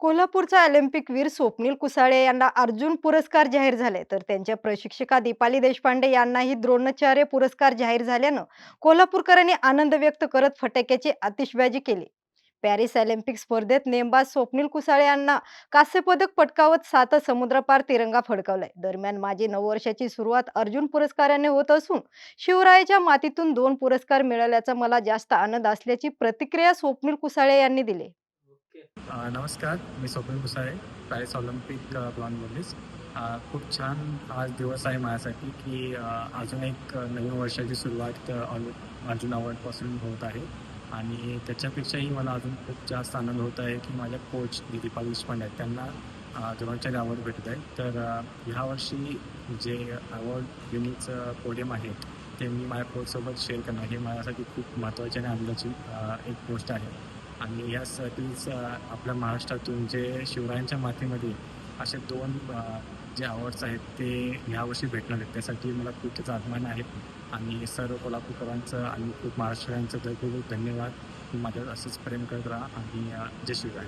कोल्हापूरचा ऑलिम्पिक वीर स्वप्नील कुसाळे यांना अर्जुन पुरस्कार जाहीर झाले. तर त्यांच्या प्रशिक्षिका दीपाली देशपांडे यांनाही द्रोणाचार्य पुरस्कार जाहीर झाल्यानं कोल्हापूरकरांनी आनंद व्यक्त करत फटाक्याची आतिषबाजी केली. पॅरिस ऑलिम्पिक स्पर्धेत नेमबाज स्वप्नील कुसाळे यांना कांस्यपदक पटकावत सात समुद्रपार तिरंगा फडकावलाय. दरम्यान माझी नऊ वर्षाची सुरुवात अर्जुन पुरस्काराने होत असून शिवरायाच्या मातीतून दोन पुरस्कार मिळाल्याचा मला जास्त आनंद असल्याची प्रतिक्रिया स्वप्नील कुसाळे यांनी दिली. नमस्कार मी स्वप्न कुसाळे पॅरिस ऑलिम्पिक अ, ब्लॉनमधलीच खूप छान आज दिवस आहे माझ्यासाठी की अजून एक नवीन वर्षाची सुरुवात अर्जुन अवॉर्डपासून होत आहे. आणि त्याच्यापेक्षाही मला अजून खूप जास्त आनंद होत आहे की माझ्या कोच दीपाल देशपांडे आहेत. त्यांना द्रोणाचार्य अवॉर्ड भेटत आहे. तर ह्या ह्यावर्षी जे अवॉर्ड युनिटचं पोडियम आहे ते मी माझ्या कोचसोबत शेअर करणं हे माझ्यासाठी खूप महत्त्वाची आणि आनंदाची एक गोष्ट आहे. आणि यासाठीच आपल्या महाराष्ट्रातून जे शिवरायांच्या मातीमध्ये असे दोन जे अवॉर्ड्स आहेत ते ह्यावर्षी भेटणार आहेत. त्यासाठी मला खूपच अभिमान आहे आणि सर्व कोल्हापूरकरांचं आणि खूप महाराष्ट्रीयांचं तर खूप खूप धन्यवाद. तुम्ही माझ्यावर असंच प्रेम करत राहा आणि जय शिवराय.